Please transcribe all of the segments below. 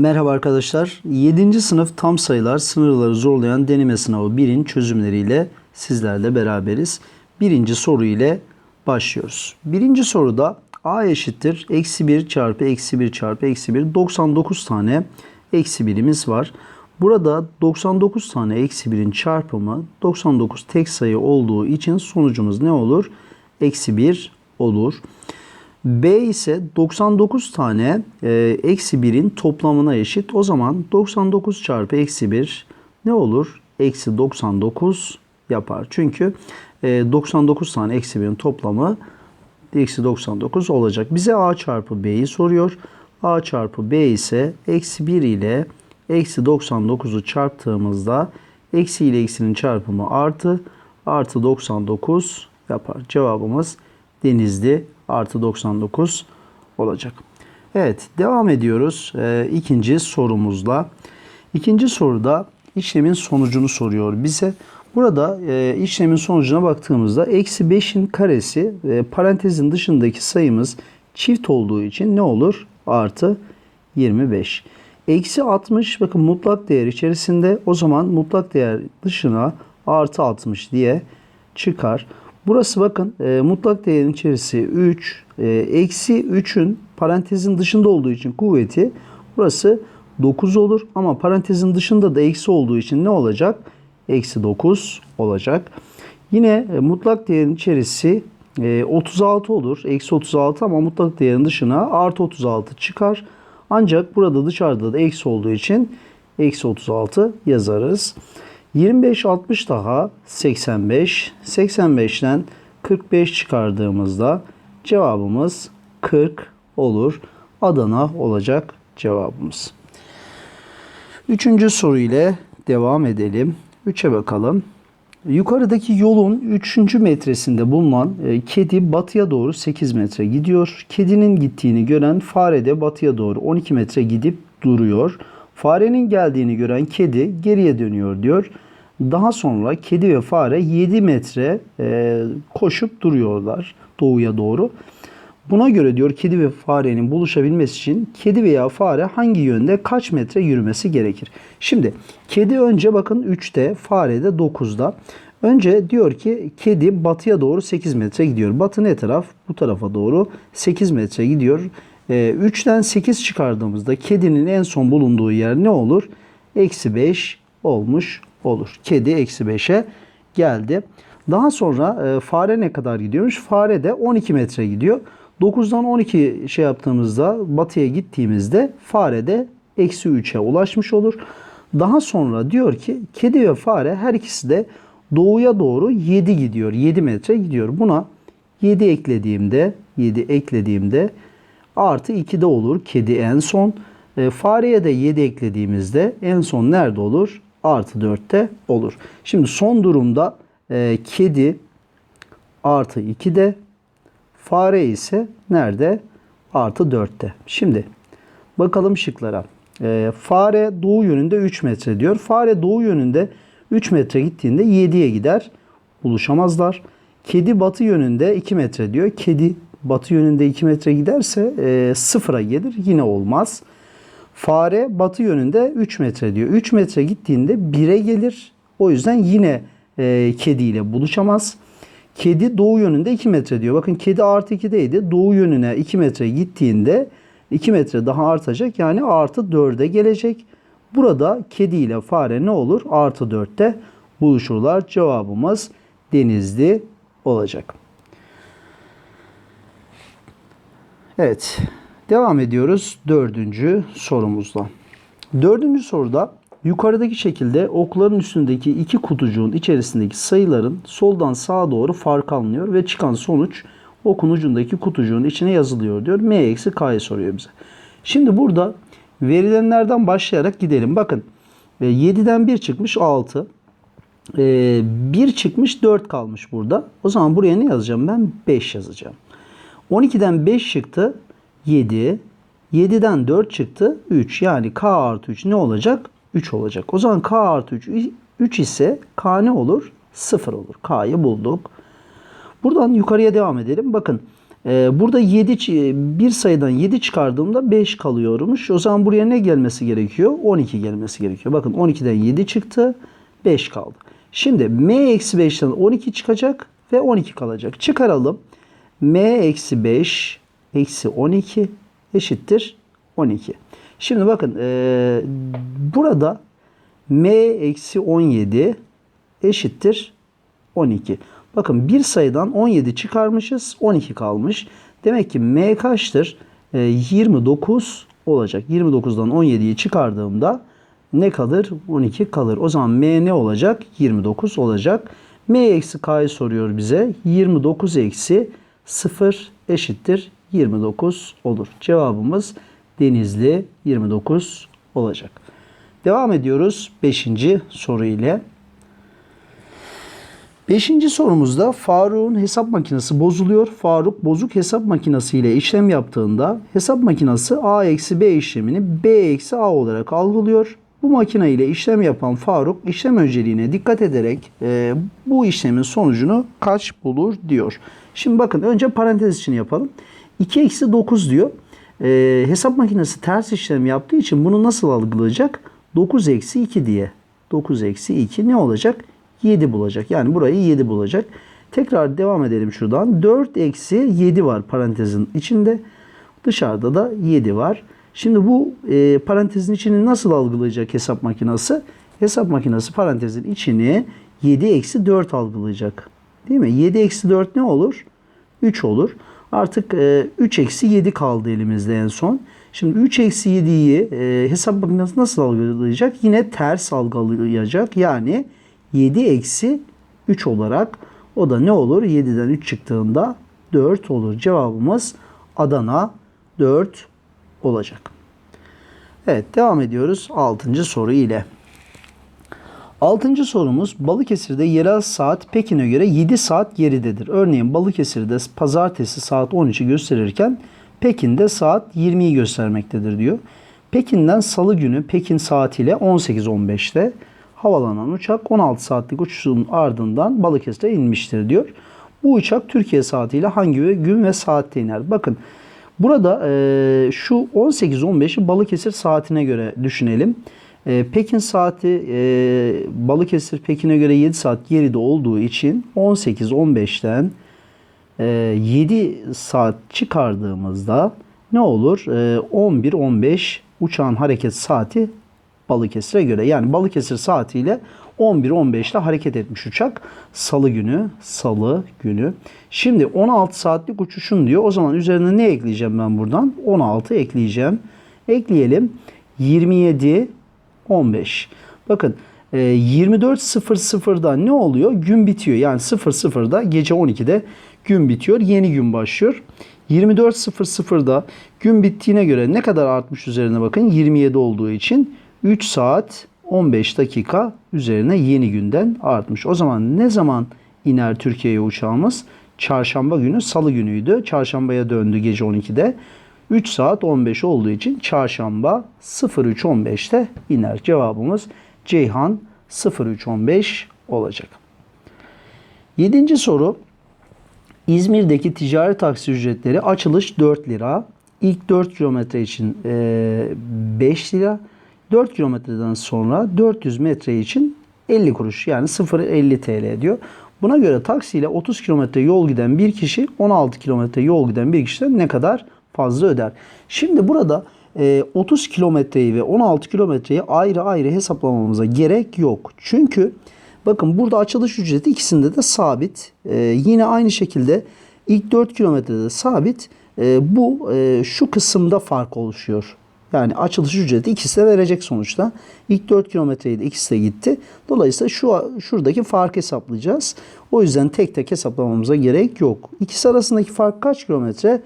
Merhaba arkadaşlar. 7. sınıf tam sayılar sınırları zorlayan deneme sınavı 1'in çözümleriyle sizlerle beraberiz. Birinci soru ile başlıyoruz. Birinci soruda a eşittir eksi 1 çarpı eksi 1 çarpı eksi 1 99 tane eksi birimiz var. Burada 99 tane eksi 1'in çarpımı 99 tek sayı olduğu için sonucumuz ne olur? Eksi 1 olur. B ise 99 tane e, eksi 1'in toplamına eşit. O zaman 99 çarpı eksi 1 ne olur? Eksi 99 yapar. Çünkü e, 99 tane eksi 1'in toplamı eksi 99 olacak. Bize A çarpı B'yi soruyor. A çarpı B ise eksi 1 ile eksi 99'u çarptığımızda eksi ile eksinin çarpımı artı artı 99 yapar. Cevabımız Denizli artı 99 olacak. Evet devam ediyoruz ee, ikinci sorumuzla. İkinci soruda işlemin sonucunu soruyor bize. Burada e, işlemin sonucuna baktığımızda eksi 5'in karesi e, parantezin dışındaki sayımız çift olduğu için ne olur? Artı 25. Eksi 60 bakın mutlak değer içerisinde o zaman mutlak değer dışına artı 60 diye çıkar. Burası bakın e, mutlak değerin içerisi 3. E, eksi 3'ün parantezin dışında olduğu için kuvveti burası 9 olur. Ama parantezin dışında da eksi olduğu için ne olacak? Eksi 9 olacak. Yine e, mutlak değerin içerisi e, 36 olur. Eksi 36 ama mutlak değerin dışına artı 36 çıkar. Ancak burada dışarıda da eksi olduğu için eksi 36 yazarız. 25 60 daha 85. 85'ten 45 çıkardığımızda cevabımız 40 olur. Adana olacak cevabımız. Üçüncü soru ile devam edelim. 3'e bakalım. Yukarıdaki yolun 3. metresinde bulunan e, kedi batıya doğru 8 metre gidiyor. Kedinin gittiğini gören fare de batıya doğru 12 metre gidip duruyor. Farenin geldiğini gören kedi geriye dönüyor diyor. Daha sonra kedi ve fare 7 metre e, koşup duruyorlar doğuya doğru. Buna göre diyor kedi ve farenin buluşabilmesi için kedi veya fare hangi yönde kaç metre yürümesi gerekir? Şimdi kedi önce bakın 3'te, fare de 9'da. Önce diyor ki kedi batıya doğru 8 metre gidiyor. Batı ne taraf? Bu tarafa doğru 8 metre gidiyor. E, 3'ten 8 çıkardığımızda kedinin en son bulunduğu yer ne olur? Eksi 5 olmuş olur. Kedi eksi 5'e geldi. Daha sonra e, fare ne kadar gidiyormuş? Fare de 12 metre gidiyor. 9'dan 12 şey yaptığımızda batıya gittiğimizde fare de eksi 3'e ulaşmış olur. Daha sonra diyor ki kedi ve fare her ikisi de doğuya doğru 7 gidiyor. 7 metre gidiyor. Buna 7 eklediğimde 7 eklediğimde artı 2 de olur. Kedi en son. E, fareye de 7 eklediğimizde en son nerede olur? Artı 4'te olur. Şimdi son durumda e, kedi artı 2'de Fare ise nerede? Artı 4'te. Şimdi bakalım şıklara. E, fare doğu yönünde 3 metre diyor. Fare doğu yönünde 3 metre gittiğinde 7'ye gider. Buluşamazlar. Kedi batı yönünde 2 metre diyor. Kedi batı yönünde 2 metre giderse e, sıfıra gelir. Yine olmaz. Fare batı yönünde 3 metre diyor. 3 metre gittiğinde 1'e gelir. O yüzden yine e, kediyle buluşamaz. Kedi doğu yönünde 2 metre diyor. Bakın kedi artı 2'deydi. Doğu yönüne 2 metre gittiğinde 2 metre daha artacak. Yani artı 4'e gelecek. Burada kedi ile fare ne olur? Artı 4'te buluşurlar. Cevabımız denizli olacak. Evet. Devam ediyoruz dördüncü sorumuzla. Dördüncü soruda yukarıdaki şekilde okların üstündeki iki kutucuğun içerisindeki sayıların soldan sağa doğru fark alınıyor ve çıkan sonuç okun ucundaki kutucuğun içine yazılıyor diyor. M eksi K'yı soruyor bize. Şimdi burada verilenlerden başlayarak gidelim. Bakın 7'den 1 çıkmış 6. 1 çıkmış 4 kalmış burada. O zaman buraya ne yazacağım ben? 5 yazacağım. 12'den 5 çıktı 7. 7'den 4 çıktı 3. Yani K artı 3 ne olacak? 3 olacak. O zaman K artı 3 3 ise K ne olur? 0 olur. K'yı bulduk. Buradan yukarıya devam edelim. Bakın Ee, burada 7 bir sayıdan 7 çıkardığımda 5 kalıyormuş. O zaman buraya ne gelmesi gerekiyor? 12 gelmesi gerekiyor. Bakın 12'den 7 çıktı. 5 kaldı. Şimdi m eksi 5'ten 12 çıkacak ve 12 kalacak. Çıkaralım. M eksi 5 eksi 12 eşittir 12. Şimdi bakın ee, burada m eksi 17 eşittir 12. Bakın bir sayıdan 17 çıkarmışız 12 kalmış. Demek ki m kaçtır? Ee, 29 olacak. 29'dan 17'yi çıkardığımda ne kalır? 12 kalır. O zaman m ne olacak? 29 olacak. m eksi k'yı soruyor bize. 29 eksi 0 eşittir 29 olur. Cevabımız Denizli 29 olacak. Devam ediyoruz 5. soru ile. Beşinci sorumuzda Faruk'un hesap makinesi bozuluyor. Faruk bozuk hesap makinesi ile işlem yaptığında hesap makinesi A eksi B işlemini B eksi A olarak algılıyor. Bu makine ile işlem yapan Faruk işlem önceliğine dikkat ederek e, bu işlemin sonucunu kaç bulur diyor. Şimdi bakın önce parantez için yapalım. 2 eksi 9 diyor. E, hesap makinesi ters işlem yaptığı için bunu nasıl algılayacak? 9 eksi 2 diye. 9 eksi 2 ne olacak? 7 bulacak. Yani burayı 7 bulacak. Tekrar devam edelim şuradan. 4 eksi 7 var parantezin içinde. Dışarıda da 7 var. Şimdi bu e, parantezin içini nasıl algılayacak hesap makinesi? Hesap makinesi parantezin içini 7 eksi 4 algılayacak. Değil mi? 7 eksi 4 ne olur? 3 olur. Artık e, 3 eksi 7 kaldı elimizde en son. Şimdi 3 eksi 7'yi e, hesap makinesi nasıl algılayacak? Yine ters algılayacak. Yani 7 eksi 3 olarak o da ne olur? 7'den 3 çıktığında 4 olur. Cevabımız Adana 4 olacak. Evet devam ediyoruz 6. soru ile. 6. sorumuz Balıkesir'de yerel saat Pekin'e göre 7 saat geridedir. Örneğin Balıkesir'de pazartesi saat 13'ü gösterirken Pekin'de saat 20'yi göstermektedir diyor. Pekin'den salı günü Pekin saatiyle 18.15'te havalanan uçak 16 saatlik uçuşun ardından Balıkesir'e inmiştir diyor. Bu uçak Türkiye saatiyle hangi gün ve saatte iner? Bakın burada e, şu 18-15'i Balıkesir saatine göre düşünelim. E, Pekin saati e, Balıkesir Pekin'e göre 7 saat geride olduğu için 18-15'ten e, 7 saat çıkardığımızda ne olur? E, 11-15 uçağın hareket saati Balıkesir'e göre. Yani Balıkesir saatiyle 11-15'te hareket etmiş uçak. Salı günü, salı günü. Şimdi 16 saatlik uçuşun diyor. O zaman üzerine ne ekleyeceğim ben buradan? 16 ekleyeceğim. Ekleyelim. 27 15. Bakın 24.00'da ne oluyor? Gün bitiyor. Yani 00'da gece 12'de gün bitiyor. Yeni gün başlıyor. 24.00'da gün bittiğine göre ne kadar artmış üzerine bakın. 27 olduğu için 3 saat 15 dakika üzerine yeni günden artmış. O zaman ne zaman iner Türkiye'ye uçağımız? Çarşamba günü, salı günüydü. Çarşambaya döndü gece 12'de. 3 saat 15 olduğu için çarşamba 03.15'te iner. Cevabımız Ceyhan 03.15 olacak. Yedinci soru. İzmir'deki ticari taksi ücretleri açılış 4 lira. İlk 4 kilometre için 5 lira. 4 kilometreden sonra 400 metre için 50 kuruş yani 0.50 TL diyor. Buna göre taksiyle 30 kilometre yol giden bir kişi 16 kilometre yol giden bir kişiden ne kadar fazla öder? Şimdi burada 30 kilometreyi ve 16 kilometreyi ayrı ayrı hesaplamamıza gerek yok. Çünkü bakın burada açılış ücreti ikisinde de sabit. Yine aynı şekilde ilk 4 kilometrede sabit. Bu şu kısımda fark oluşuyor. Yani açılış ücreti ikisi de verecek sonuçta. İlk 4 kilometreydi ikisi de gitti. Dolayısıyla şu şuradaki fark hesaplayacağız. O yüzden tek tek hesaplamamıza gerek yok. İkisi arasındaki fark kaç kilometre?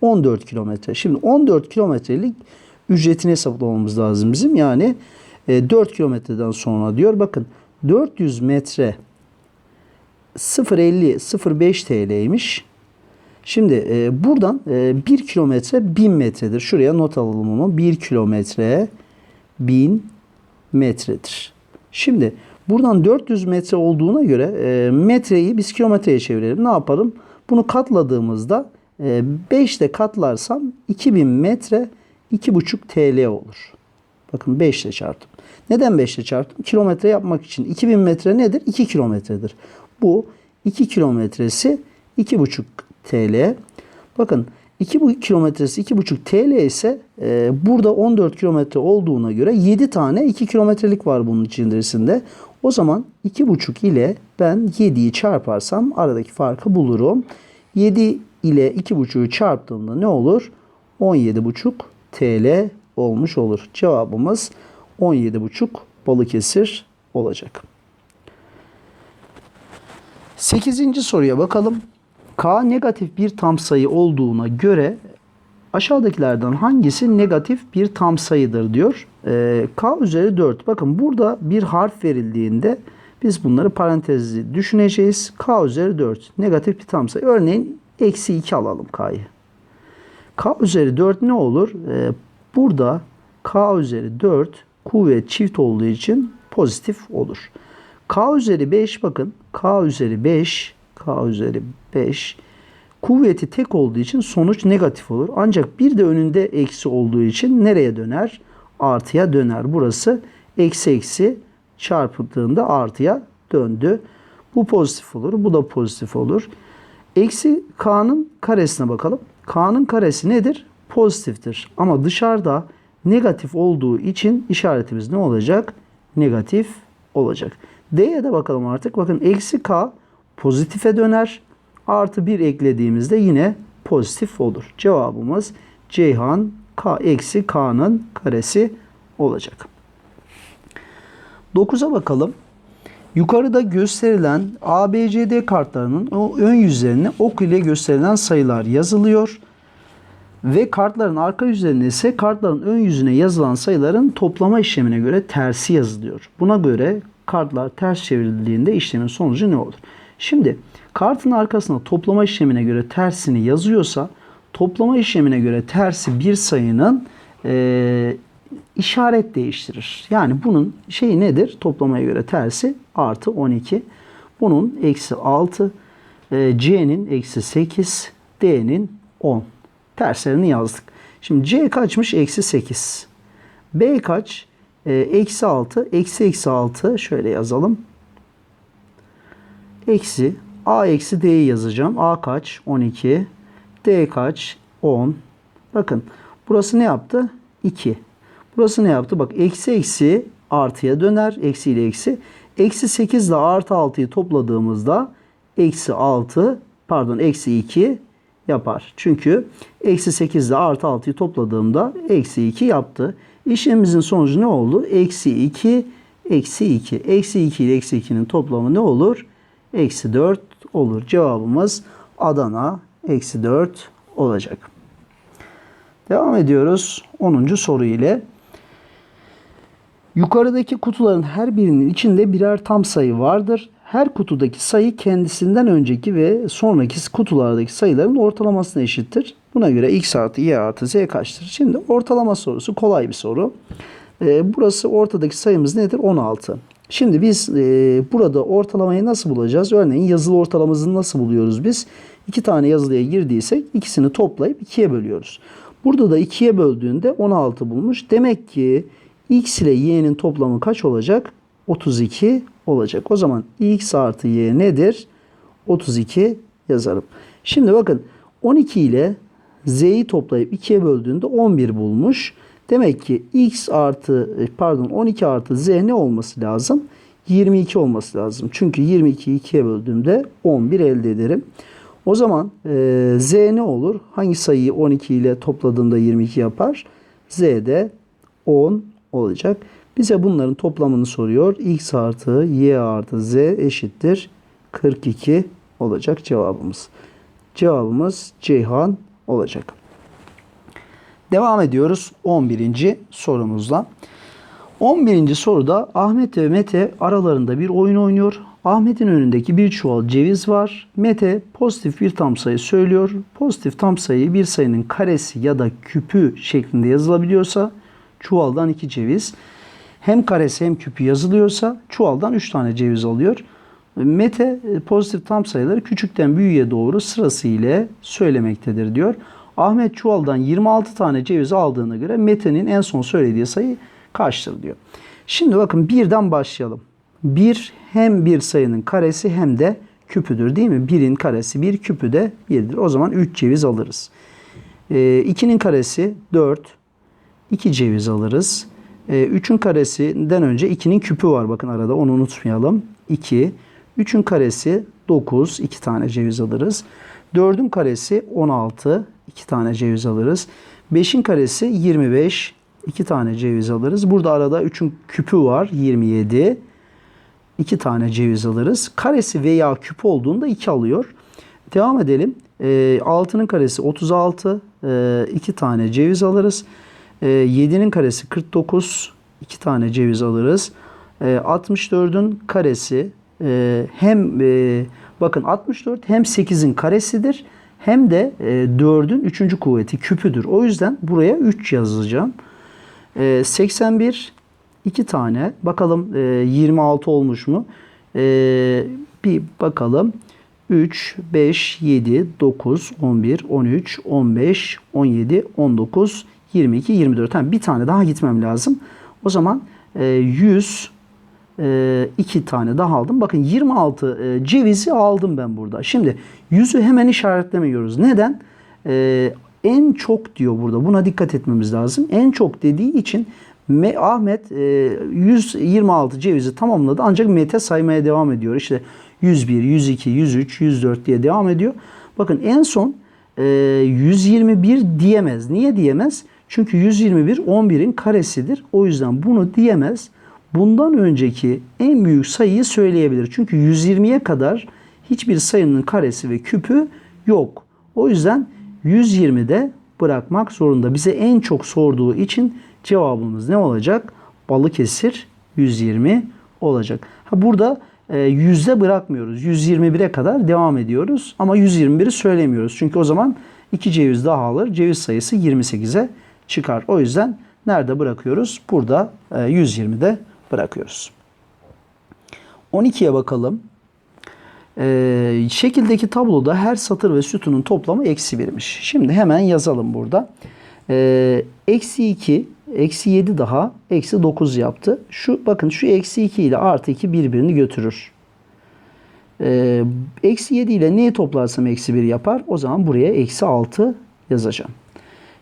14 kilometre. Şimdi 14 kilometrelik ücretini hesaplamamız lazım bizim. Yani 4 kilometreden sonra diyor. Bakın 400 metre 0.50 0.5 TL'ymiş. Şimdi e, buradan e, 1 kilometre 1000 metredir. Şuraya not alalım onu. 1 kilometre 1000 metredir. Şimdi buradan 400 metre olduğuna göre e, metreyi biz kilometreye çevirelim. Ne yapalım? Bunu katladığımızda 5 ile katlarsam 2000 metre 2,5 TL olur. Bakın 5 ile çarptım. Neden 5 ile çarptım? Kilometre yapmak için. 2000 metre nedir? 2 kilometredir. Bu 2 kilometresi 2,5 TL. Bakın 2 kilometresi 2,5 TL ise e, burada 14 kilometre olduğuna göre 7 tane 2 kilometrelik var bunun içerisinde. O zaman 2,5 ile ben 7'yi çarparsam aradaki farkı bulurum. 7 ile 2,5'ü çarptığımda ne olur? 17,5 TL olmuş olur. Cevabımız 17,5 Balıkesir olacak. 8. soruya bakalım. K negatif bir tam sayı olduğuna göre aşağıdakilerden hangisi negatif bir tam sayıdır diyor. Ee, K üzeri 4. Bakın burada bir harf verildiğinde biz bunları parantezli düşüneceğiz. K üzeri 4 negatif bir tam sayı. Örneğin eksi 2 alalım K'yı. K üzeri 4 ne olur? Ee, burada K üzeri 4 kuvvet çift olduğu için pozitif olur. K üzeri 5 bakın K üzeri 5 K üzeri 5 kuvveti tek olduğu için sonuç negatif olur. Ancak bir de önünde eksi olduğu için nereye döner? Artıya döner. Burası eksi eksi çarpıldığında artıya döndü. Bu pozitif olur. Bu da pozitif olur. Eksi k'nın karesine bakalım. K'nın karesi nedir? Pozitiftir. Ama dışarıda negatif olduğu için işaretimiz ne olacak? Negatif olacak. D'ye de bakalım artık. Bakın eksi k pozitife döner. Artı 1 eklediğimizde yine pozitif olur. Cevabımız Ceyhan k eksi k'nın karesi olacak. 9'a bakalım. Yukarıda gösterilen ABCD kartlarının o ön yüzlerine ok ile gösterilen sayılar yazılıyor. Ve kartların arka yüzlerine ise kartların ön yüzüne yazılan sayıların toplama işlemine göre tersi yazılıyor. Buna göre kartlar ters çevrildiğinde işlemin sonucu ne olur? Şimdi kartın arkasına toplama işlemine göre tersini yazıyorsa toplama işlemine göre tersi bir sayının e, işaret değiştirir. Yani bunun şeyi nedir? Toplamaya göre tersi artı 12. Bunun eksi 6. E, C'nin eksi 8. D'nin 10. Terslerini yazdık. Şimdi C kaçmış? Eksi 8. B kaç? E, eksi 6. Eksi eksi 6. Şöyle yazalım. Eksi. A eksi D'yi yazacağım. A kaç? 12. D kaç? 10. Bakın. Burası ne yaptı? 2. Burası ne yaptı? Bak eksi eksi artıya döner. Eksi ile eksi. Eksi 8 ile artı 6'yı topladığımızda eksi 6 pardon eksi 2 yapar. Çünkü eksi 8 ile artı 6'yı topladığımda eksi 2 yaptı. İşlemimizin sonucu ne oldu? Eksi 2 eksi 2. Eksi 2 ile eksi 2'nin toplamı ne olur? Eksi 4 olur. Cevabımız Adana eksi 4 olacak. Devam ediyoruz 10. soru ile. Yukarıdaki kutuların her birinin içinde birer tam sayı vardır. Her kutudaki sayı kendisinden önceki ve sonraki kutulardaki sayıların ortalamasına eşittir. Buna göre x artı y artı z kaçtır? Şimdi ortalama sorusu kolay bir soru. Ee, burası ortadaki sayımız nedir? 16. Şimdi biz e, burada ortalamayı nasıl bulacağız? Örneğin yazılı ortalamasını nasıl buluyoruz biz? İki tane yazılıya girdiysek ikisini toplayıp ikiye bölüyoruz. Burada da ikiye böldüğünde 16 bulmuş. Demek ki x ile y'nin toplamı kaç olacak? 32 olacak. O zaman x artı y nedir? 32 yazarım. Şimdi bakın 12 ile z'yi toplayıp 2'ye böldüğünde 11 bulmuş. Demek ki x artı pardon 12 artı z ne olması lazım? 22 olması lazım. Çünkü 22'yi 2'ye böldüğümde 11 elde ederim. O zaman e, z ne olur? Hangi sayıyı 12 ile topladığımda 22 yapar? z de 10 olacak. Bize bunların toplamını soruyor. x artı y artı z eşittir 42 olacak cevabımız. Cevabımız Ceyhan olacak. Devam ediyoruz 11. sorumuzla. 11. soruda Ahmet ve Mete aralarında bir oyun oynuyor. Ahmet'in önündeki bir çuval ceviz var. Mete pozitif bir tam sayı söylüyor. Pozitif tam sayı bir sayının karesi ya da küpü şeklinde yazılabiliyorsa çuvaldan iki ceviz. Hem karesi hem küpü yazılıyorsa çuvaldan üç tane ceviz alıyor. Mete pozitif tam sayıları küçükten büyüğe doğru sırasıyla söylemektedir diyor. Ahmet Çuval'dan 26 tane ceviz aldığına göre Mete'nin en son söylediği sayı kaçtır diyor. Şimdi bakın birden başlayalım. 1 hem bir sayının karesi hem de küpüdür değil mi? 1'in karesi 1 küpü de 1'dir. O zaman 3 ceviz alırız. 2'nin karesi 4. 2 ceviz alırız. 3'ün karesinden önce 2'nin küpü var. Bakın arada onu unutmayalım. 2. 3'ün karesi 9. 2 tane ceviz alırız. 4'ün karesi 16. 2 tane ceviz alırız. 5'in karesi 25. 2 tane ceviz alırız. Burada arada 3'ün küpü var. 27. 2 tane ceviz alırız. Karesi veya küp olduğunda 2 alıyor. Devam edelim. 6'nın karesi 36. 2 tane ceviz alırız. 7'nin karesi 49. 2 tane ceviz alırız. 64'ün karesi e, hem e, bakın 64 hem 8'in karesidir hem de 4'ün 3. kuvveti küpüdür. O yüzden buraya 3 yazacağım. 81 2 tane. Bakalım 26 olmuş mu? Bir bakalım. 3, 5, 7, 9, 11, 13, 15, 17, 19, 22, 24. Tamam bir tane daha gitmem lazım. O zaman 100, e, iki tane daha aldım. Bakın 26 e, cevizi aldım ben burada. Şimdi yüzü hemen işaretlemiyoruz. Neden? E, en çok diyor burada. Buna dikkat etmemiz lazım. En çok dediği için Ahmet 126 cevizi tamamladı ancak Mete saymaya devam ediyor. İşte 101, 102, 103, 104 diye devam ediyor. Bakın en son 121 diyemez. Niye diyemez? Çünkü 121 11'in karesidir. O yüzden bunu diyemez bundan önceki en büyük sayıyı söyleyebilir. Çünkü 120'ye kadar hiçbir sayının karesi ve küpü yok. O yüzden 120'de bırakmak zorunda. Bize en çok sorduğu için cevabımız ne olacak? Balıkesir 120 olacak. Ha burada e, yüzde bırakmıyoruz. 121'e kadar devam ediyoruz ama 121'i söylemiyoruz. Çünkü o zaman iki ceviz daha alır. Ceviz sayısı 28'e çıkar. O yüzden nerede bırakıyoruz? Burada e, 120'de bırakıyoruz. 12'ye bakalım. Ee, şekildeki tabloda her satır ve sütunun toplamı eksi birmiş. Şimdi hemen yazalım burada. Ee, eksi 2, eksi 7 daha, eksi 9 yaptı. Şu bakın şu eksi 2 ile artı 2 birbirini götürür. Ee, eksi 7 ile neyi toplarsam eksi 1 yapar? O zaman buraya eksi 6 yazacağım.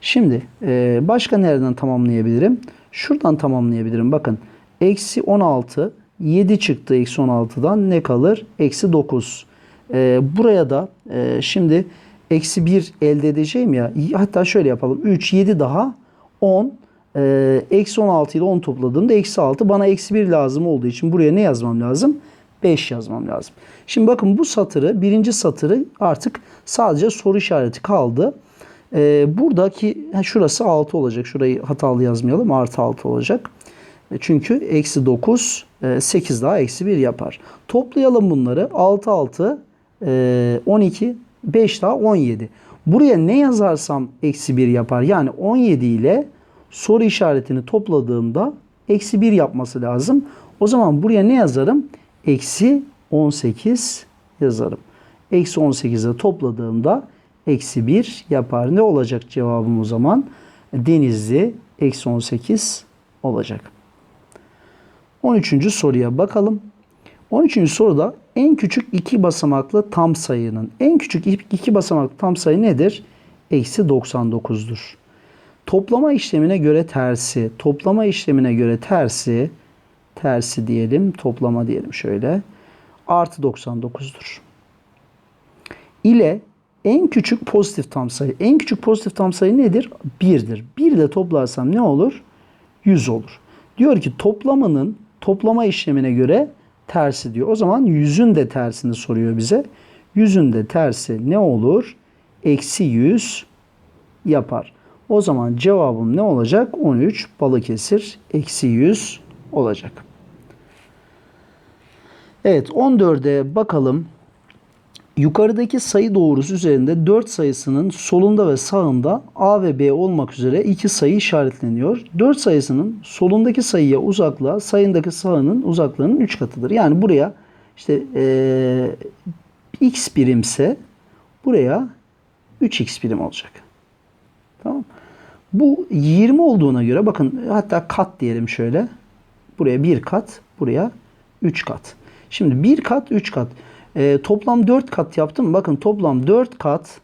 Şimdi e, başka nereden tamamlayabilirim? Şuradan tamamlayabilirim. Bakın Eksi 16. 7 çıktı eksi 16'dan ne kalır? Eksi 9. Ee, buraya da e, şimdi eksi 1 elde edeceğim ya. Hatta şöyle yapalım. 3, 7 daha 10. Ee, eksi 16 ile 10 topladığımda eksi 6. Bana eksi 1 lazım olduğu için buraya ne yazmam lazım? 5 yazmam lazım. Şimdi bakın bu satırı, birinci satırı artık sadece soru işareti kaldı. Ee, buradaki şurası 6 olacak. Şurayı hatalı yazmayalım. Artı 6 olacak. E, çünkü eksi 9, 8 e, daha eksi 1 yapar. Toplayalım bunları. 6, 6, 12, 5 daha 17. Buraya ne yazarsam eksi 1 yapar. Yani 17 ile soru işaretini topladığımda eksi 1 yapması lazım. O zaman buraya ne yazarım? Eksi 18 yazarım. Eksi 18'e topladığımda eksi 1 yapar. Ne olacak cevabım o zaman? Denizli eksi 18 olacak. 13. soruya bakalım. 13. soruda en küçük iki basamaklı tam sayının en küçük iki basamaklı tam sayı nedir? Eksi 99'dur. Toplama işlemine göre tersi, toplama işlemine göre tersi, tersi diyelim, toplama diyelim şöyle, artı 99'dur. İle en küçük pozitif tam sayı. En küçük pozitif tam sayı nedir? 1'dir. 1 ile toplarsam ne olur? 100 olur. Diyor ki toplamının toplama işlemine göre tersi diyor. O zaman yüzün de tersini soruyor bize. Yüzün de tersi ne olur? Eksi 100 yapar. O zaman cevabım ne olacak? 13 Balıkesir eksi 100 olacak. Evet 14'e bakalım. Yukarıdaki sayı doğrusu üzerinde 4 sayısının solunda ve sağında A ve B olmak üzere iki sayı işaretleniyor. 4 sayısının solundaki sayıya uzaklığa sayındaki sağının uzaklığının 3 katıdır. Yani buraya işte e, x birimse buraya 3x birim olacak. Tamam. Bu 20 olduğuna göre bakın hatta kat diyelim şöyle. Buraya bir kat, buraya 3 kat. Şimdi bir kat, 3 kat. Ee, toplam 4 kat yaptım. Bakın toplam 4 kat,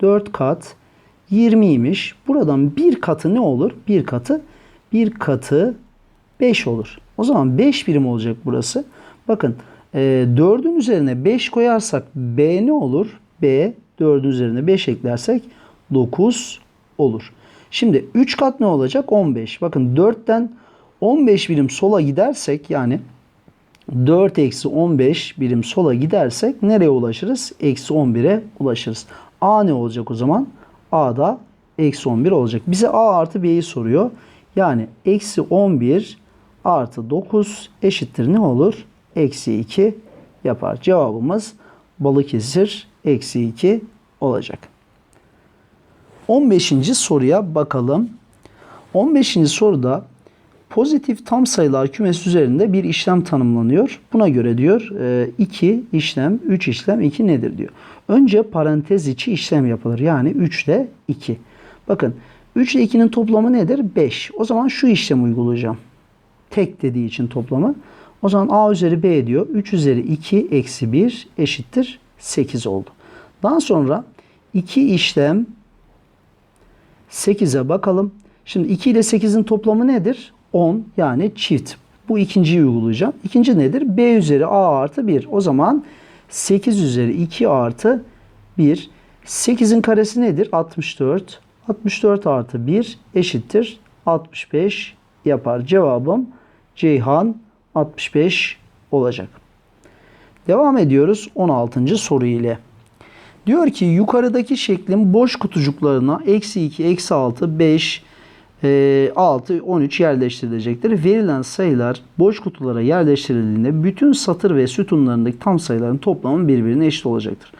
4 kat 20'ymiş. Buradan bir katı ne olur? Bir katı, bir katı 5 olur. O zaman 5 birim olacak burası. Bakın e, 4'ün üzerine 5 koyarsak B ne olur? B 4'ün üzerine 5 eklersek 9 olur. Şimdi 3 kat ne olacak? 15. Bakın 4'ten 15 birim sola gidersek yani 4 eksi 15 birim sola gidersek nereye ulaşırız? Eksi 11'e ulaşırız. A ne olacak o zaman? A da eksi 11 olacak. Bize A artı B'yi soruyor. Yani eksi 11 artı 9 eşittir ne olur? Eksi 2 yapar. Cevabımız Balıkesir eksi 2 olacak. 15. soruya bakalım. 15. soruda pozitif tam sayılar kümesi üzerinde bir işlem tanımlanıyor. Buna göre diyor 2 işlem, 3 işlem, 2 nedir diyor. Önce parantez içi işlem yapılır. Yani 3 ile 2. Bakın 3 ile 2'nin toplamı nedir? 5. O zaman şu işlemi uygulayacağım. Tek dediği için toplamı. O zaman a üzeri b diyor. 3 üzeri 2 eksi 1 eşittir 8 oldu. Daha sonra 2 işlem 8'e bakalım. Şimdi 2 ile 8'in toplamı nedir? 10 yani çift. Bu ikinciyi uygulayacağım. İkinci nedir? B üzeri A artı 1. O zaman 8 üzeri 2 artı 1. 8'in karesi nedir? 64. 64 artı 1 eşittir 65 yapar. Cevabım Ceyhan 65 olacak. Devam ediyoruz 16. soru ile. Diyor ki yukarıdaki şeklin boş kutucuklarına eksi 2, eksi 6, 5, 6, 13 yerleştirilecektir. Verilen sayılar boş kutulara yerleştirildiğinde bütün satır ve sütunlarındaki tam sayıların toplamı birbirine eşit olacaktır.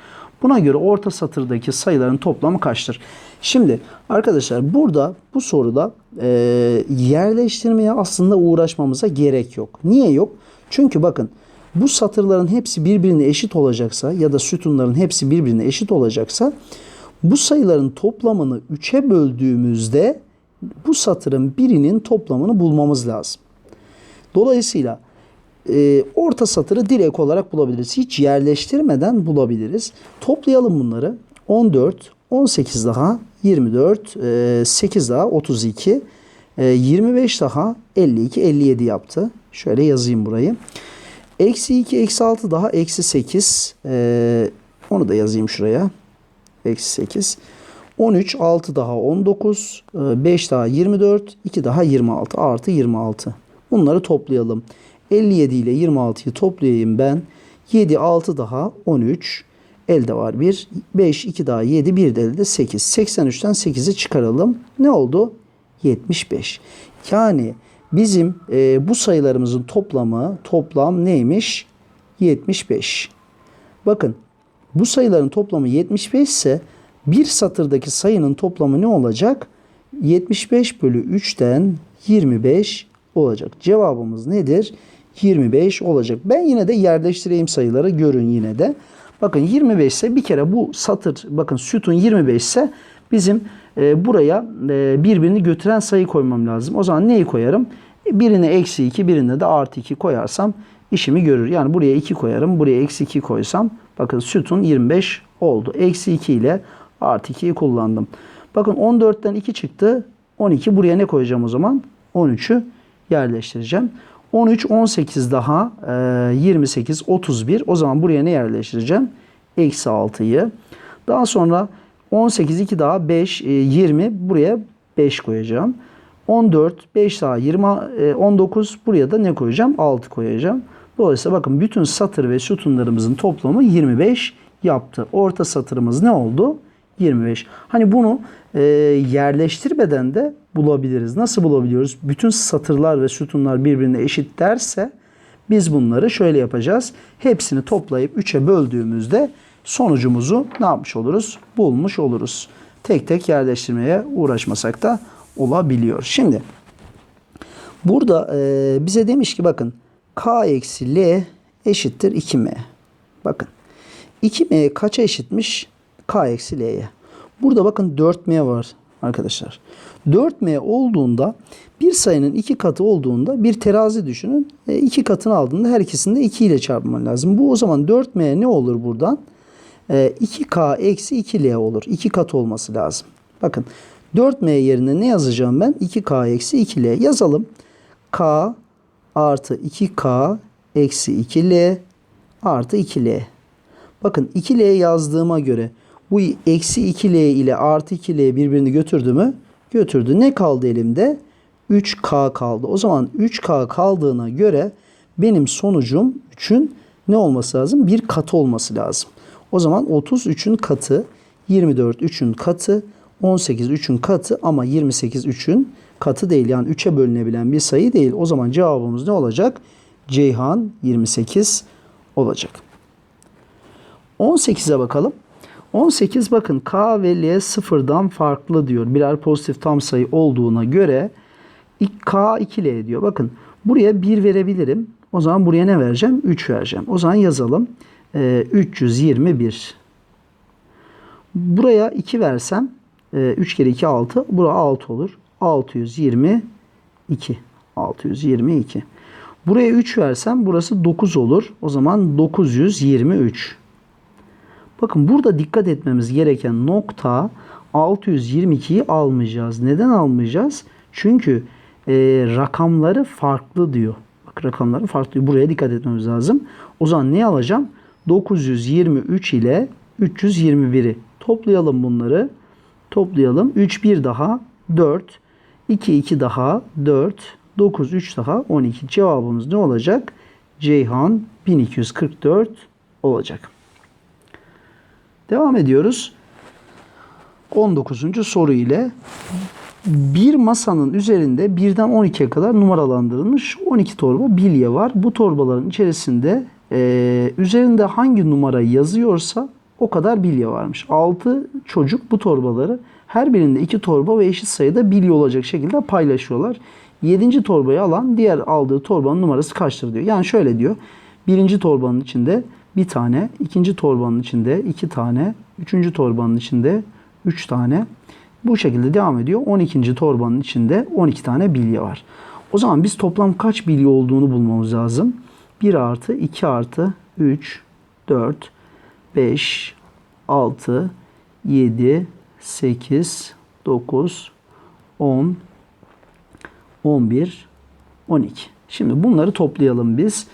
Buna göre orta satırdaki sayıların toplamı kaçtır? Şimdi arkadaşlar burada bu soruda e, yerleştirmeye aslında uğraşmamıza gerek yok. Niye yok? Çünkü bakın bu satırların hepsi birbirine eşit olacaksa ya da sütunların hepsi birbirine eşit olacaksa bu sayıların toplamını 3'e böldüğümüzde bu satırın birinin toplamını bulmamız lazım. Dolayısıyla e, orta satırı direkt olarak bulabiliriz. Hiç yerleştirmeden bulabiliriz. Toplayalım bunları. 14, 18 daha 24, e, 8 daha 32, e, 25 daha 52, 57 yaptı. Şöyle yazayım burayı. Eksi 2, eksi 6 daha eksi 8. E, onu da yazayım şuraya. Eksi 8. 13, 6 daha 19, 5 daha 24, 2 daha 26 artı 26. Bunları toplayalım. 57 ile 26'yı toplayayım ben. 7, 6 daha 13. Elde var 1. 5, 2 daha 7, 1 de elde 8. 83'ten 8'i çıkaralım. Ne oldu? 75. Yani bizim e, bu sayılarımızın toplamı toplam neymiş? 75. Bakın bu sayıların toplamı 75 ise bir satırdaki sayının toplamı ne olacak? 75 bölü 3'ten 25 olacak. Cevabımız nedir? 25 olacak. Ben yine de yerleştireyim sayıları görün yine de. Bakın 25 ise bir kere bu satır bakın sütun 25 ise bizim e, buraya e, birbirini götüren sayı koymam lazım. O zaman neyi koyarım? Birine eksi 2 birine de artı 2 koyarsam işimi görür. Yani buraya 2 koyarım. Buraya eksi 2 koysam bakın sütun 25 oldu. Eksi 2 ile artı 2'yi kullandım. Bakın 14'ten 2 çıktı. 12 buraya ne koyacağım o zaman? 13'ü yerleştireceğim. 13, 18 daha 28, 31. O zaman buraya ne yerleştireceğim? Eksi 6'yı. Daha sonra 18, 2 daha 5, 20. Buraya 5 koyacağım. 14, 5 daha 20, 19. Buraya da ne koyacağım? 6 koyacağım. Dolayısıyla bakın bütün satır ve sütunlarımızın toplamı 25 yaptı. Orta satırımız ne oldu? 25. Hani bunu e, yerleştirmeden de bulabiliriz. Nasıl bulabiliyoruz? Bütün satırlar ve sütunlar birbirine eşit derse biz bunları şöyle yapacağız. Hepsini toplayıp 3'e böldüğümüzde sonucumuzu ne yapmış oluruz? Bulmuş oluruz. Tek tek yerleştirmeye uğraşmasak da olabiliyor. Şimdi burada e, bize demiş ki bakın k eksi l eşittir 2m. Bakın 2m kaça eşitmiş? K eksi l'ye. Burada bakın 4m var arkadaşlar. 4m olduğunda bir sayının iki katı olduğunda bir terazi düşünün. E, iki katını aldığında her ikisini de 2 ile çarpman lazım. Bu o zaman 4m ne olur buradan? E, 2k eksi 2l olur. 2 kat olması lazım. Bakın 4m yerine ne yazacağım ben? 2k eksi 2l yazalım. k artı 2k eksi 2l artı 2l. Bakın 2l yazdığıma göre bu eksi 2l ile artı 2l birbirini götürdü mü? Götürdü. Ne kaldı elimde? 3k kaldı. O zaman 3k kaldığına göre benim sonucum 3'ün ne olması lazım? Bir katı olması lazım. O zaman 33'ün katı, 24 3'ün katı, 18 3'ün katı ama 28 3'ün katı değil. Yani 3'e bölünebilen bir sayı değil. O zaman cevabımız ne olacak? Ceyhan 28 olacak. 18'e bakalım. 18 bakın K ve L sıfırdan farklı diyor. Birer pozitif tam sayı olduğuna göre K 2L diyor. Bakın buraya 1 verebilirim. O zaman buraya ne vereceğim? 3 vereceğim. O zaman yazalım. Ee, 321. Buraya 2 versem e, 3 kere 2 6. Bura 6 olur. 622. 622. Buraya 3 versem burası 9 olur. O zaman 923. Bakın burada dikkat etmemiz gereken nokta 622'yi almayacağız. Neden almayacağız? Çünkü e, rakamları farklı diyor. Bak rakamları farklı diyor. Buraya dikkat etmemiz lazım. O zaman ne alacağım? 923 ile 321'i toplayalım bunları. Toplayalım. 3 1 daha 4. 2 2 daha 4. 9 3 daha 12. Cevabımız ne olacak? Ceyhan 1244 olacak. Devam ediyoruz. 19. soru ile bir masanın üzerinde birden 12'ye kadar numaralandırılmış 12 torba bilye var. Bu torbaların içerisinde e, üzerinde hangi numara yazıyorsa o kadar bilye varmış. 6 çocuk bu torbaları her birinde 2 torba ve eşit sayıda bilye olacak şekilde paylaşıyorlar. 7. torbayı alan diğer aldığı torbanın numarası kaçtır diyor. Yani şöyle diyor. Birinci torbanın içinde bir tane, ikinci torbanın içinde iki tane, üçüncü torbanın içinde üç tane. Bu şekilde devam ediyor. 12. torbanın içinde 12 tane bilye var. O zaman biz toplam kaç bilye olduğunu bulmamız lazım. 1 artı, 2 artı, 3, 4, 5, 6, 7, 8, 9, 10, 11, 12. Şimdi bunları toplayalım biz.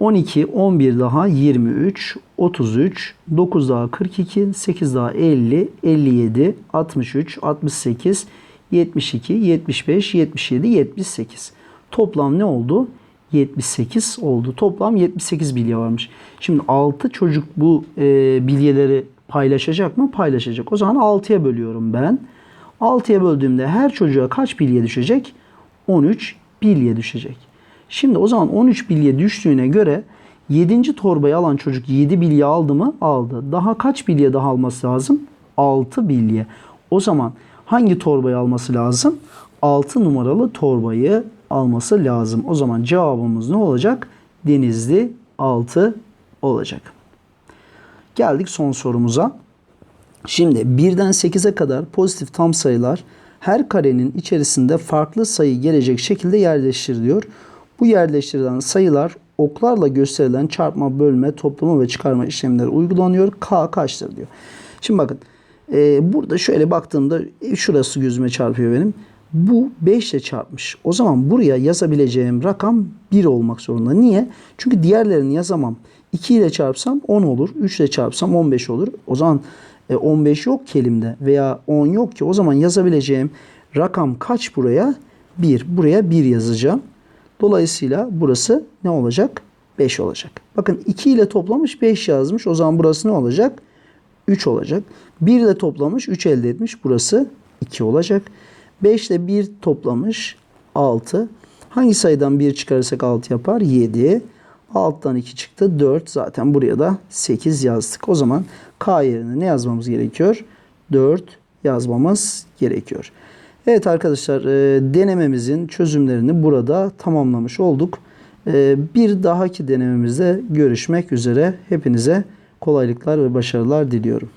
12, 11 daha 23, 33, 9 daha 42, 8 daha 50, 57, 63, 68, 72, 75, 77, 78. Toplam ne oldu? 78 oldu. Toplam 78 bilye varmış. Şimdi 6 çocuk bu e, bilyeleri paylaşacak mı? Paylaşacak. O zaman 6'ya bölüyorum ben. 6'ya böldüğümde her çocuğa kaç bilye düşecek? 13 bilye düşecek. Şimdi o zaman 13 bilye düştüğüne göre 7. torbayı alan çocuk 7 bilye aldı mı? Aldı. Daha kaç bilye daha alması lazım? 6 bilye. O zaman hangi torbayı alması lazım? 6 numaralı torbayı alması lazım. O zaman cevabımız ne olacak? Denizli 6 olacak. Geldik son sorumuza. Şimdi 1'den 8'e kadar pozitif tam sayılar her karenin içerisinde farklı sayı gelecek şekilde yerleştiriliyor. Bu yerleştirilen sayılar oklarla gösterilen çarpma, bölme, toplama ve çıkarma işlemleri uygulanıyor. K kaçtır diyor. Şimdi bakın e, burada şöyle baktığımda e, şurası gözüme çarpıyor benim. Bu 5 ile çarpmış. O zaman buraya yazabileceğim rakam 1 olmak zorunda. Niye? Çünkü diğerlerini yazamam. 2 ile çarpsam 10 olur. 3 ile çarpsam 15 olur. O zaman 15 yok ki elimde veya 10 yok ki. O zaman yazabileceğim rakam kaç buraya? 1. Buraya 1 yazacağım. Dolayısıyla burası ne olacak? 5 olacak. Bakın 2 ile toplamış 5 yazmış. O zaman burası ne olacak? 3 olacak. 1 ile toplamış 3 elde etmiş. Burası 2 olacak. 5 ile 1 toplamış 6. Hangi sayıdan 1 çıkarırsak 6 yapar? 7. Alttan 2 çıktı 4. Zaten buraya da 8 yazdık. O zaman K yerine ne yazmamız gerekiyor? 4 yazmamız gerekiyor. Evet arkadaşlar e, denememizin çözümlerini burada tamamlamış olduk. Ee, bir dahaki denememizde görüşmek üzere. Hepinize kolaylıklar ve başarılar diliyorum.